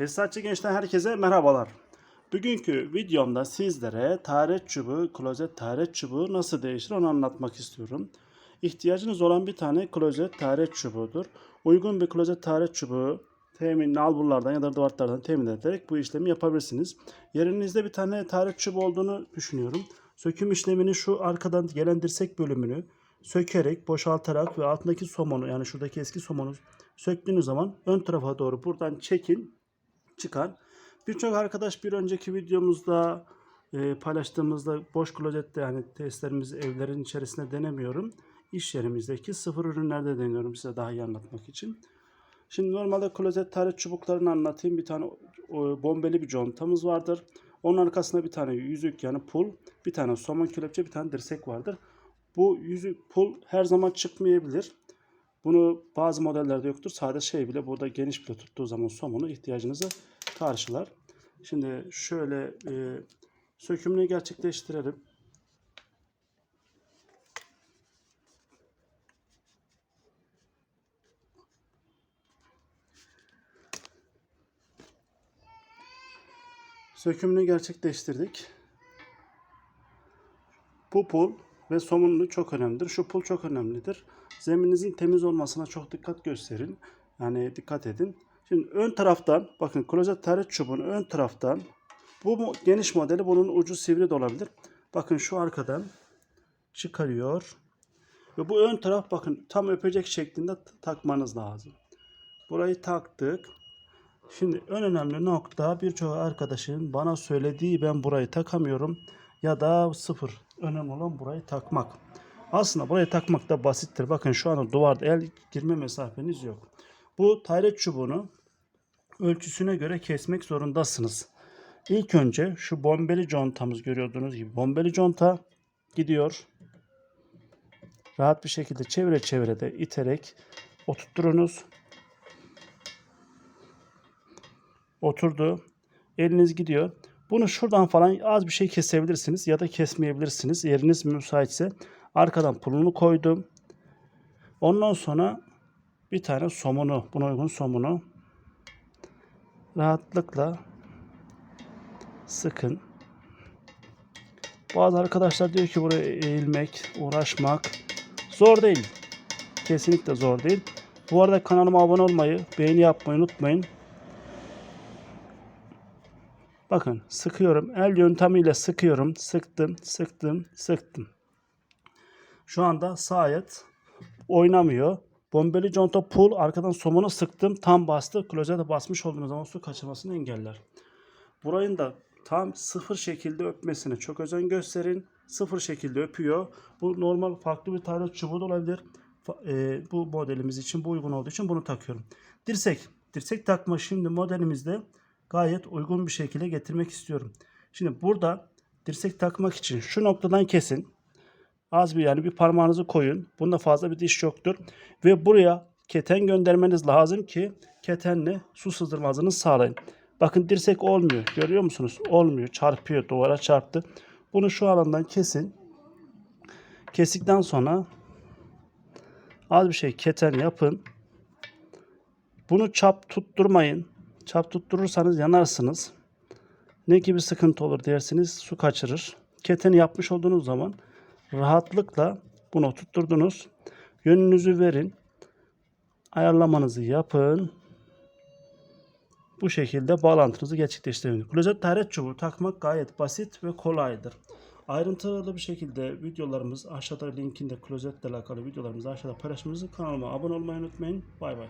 Tesisatçı gençten herkese merhabalar. Bugünkü videomda sizlere taharet çubuğu, klozet taharet çubuğu nasıl değişir onu anlatmak istiyorum. İhtiyacınız olan bir tane klozet taharet çubuğudur. Uygun bir klozet taharet çubuğu temin nalburlardan ya da duvarlardan temin ederek bu işlemi yapabilirsiniz. Yerinizde bir tane taharet çubuğu olduğunu düşünüyorum. Söküm işlemini şu arkadan gelen dirsek bölümünü sökerek, boşaltarak ve altındaki somonu yani şuradaki eski somonu söktüğünüz zaman ön tarafa doğru buradan çekin çıkar. Birçok arkadaş bir önceki videomuzda e, paylaştığımızda boş klozette yani testlerimizi evlerin içerisinde denemiyorum. İş yerimizdeki sıfır ürünlerde deniyorum size daha iyi anlatmak için. Şimdi normalde klozet taharet çubuklarını anlatayım. Bir tane o, bombeli bir contamız vardır. Onun arkasında bir tane yüzük yani pul, bir tane somon kelepçe, bir tane dirsek vardır. Bu yüzük pul her zaman çıkmayabilir. Bunu bazı modellerde yoktur. Sade şey bile burada geniş bile tuttuğu zaman somunu ihtiyacınızı karşılar. Şimdi şöyle e, sökümünü gerçekleştirelim. Sökümünü gerçekleştirdik. Bu pul ve somunlu çok önemlidir. Şu pul çok önemlidir. Zemininizin temiz olmasına çok dikkat gösterin. Yani dikkat edin. Şimdi ön taraftan bakın klozet taharet çubuğunu ön taraftan bu geniş modeli bunun ucu sivri de olabilir. Bakın şu arkadan çıkarıyor. Ve bu ön taraf bakın tam öpecek şeklinde takmanız lazım. Burayı taktık. Şimdi en önemli nokta birçok arkadaşın bana söylediği ben burayı takamıyorum ya da sıfır. Önemli olan burayı takmak. Aslında burayı takmak da basittir. Bakın şu anda duvarda el girme mesafeniz yok. Bu tayret çubuğunu ölçüsüne göre kesmek zorundasınız. İlk önce şu bombeli contamız görüyordunuz gibi bombeli conta gidiyor. Rahat bir şekilde çevire çevire de iterek oturtturunuz. Oturdu. Eliniz gidiyor. Bunu şuradan falan az bir şey kesebilirsiniz ya da kesmeyebilirsiniz. Yeriniz müsaitse. Arkadan pulunu koydum. Ondan sonra bir tane somunu, buna uygun somunu rahatlıkla sıkın. Bazı arkadaşlar diyor ki buraya eğilmek, uğraşmak zor değil. Kesinlikle zor değil. Bu arada kanalıma abone olmayı, beğeni yapmayı unutmayın. Bakın sıkıyorum. El yöntemiyle sıkıyorum. Sıktım, sıktım, sıktım. Şu anda sayet oynamıyor. Bombeli conta pull arkadan somunu sıktım. Tam bastı. Klozete basmış olduğunuz zaman su kaçırmasını engeller. Burayın da tam sıfır şekilde öpmesine çok özen gösterin. Sıfır şekilde öpüyor. Bu normal farklı bir tane çubuğu olabilir. E, bu modelimiz için bu uygun olduğu için bunu takıyorum. Dirsek. Dirsek takma şimdi modelimizde gayet uygun bir şekilde getirmek istiyorum. Şimdi burada dirsek takmak için şu noktadan kesin. Az bir yani bir parmağınızı koyun. Bunda fazla bir diş yoktur. Ve buraya keten göndermeniz lazım ki ketenle su sızdırmanızı sağlayın. Bakın dirsek olmuyor. Görüyor musunuz? Olmuyor. Çarpıyor. Duvara çarptı. Bunu şu alandan kesin. Kestikten sonra az bir şey keten yapın. Bunu çap tutturmayın. Çap tutturursanız yanarsınız. Ne gibi sıkıntı olur dersiniz su kaçırır. Keteni yapmış olduğunuz zaman rahatlıkla bunu tutturdunuz. Yönünüzü verin. Ayarlamanızı yapın. Bu şekilde bağlantınızı gerçekleştirin. Klozet taharet çubuğu takmak gayet basit ve kolaydır. Ayrıntılı bir şekilde videolarımız aşağıda linkinde klozetle alakalı videolarımızı aşağıda paylaşmanızı kanalıma abone olmayı unutmayın. Bay bay.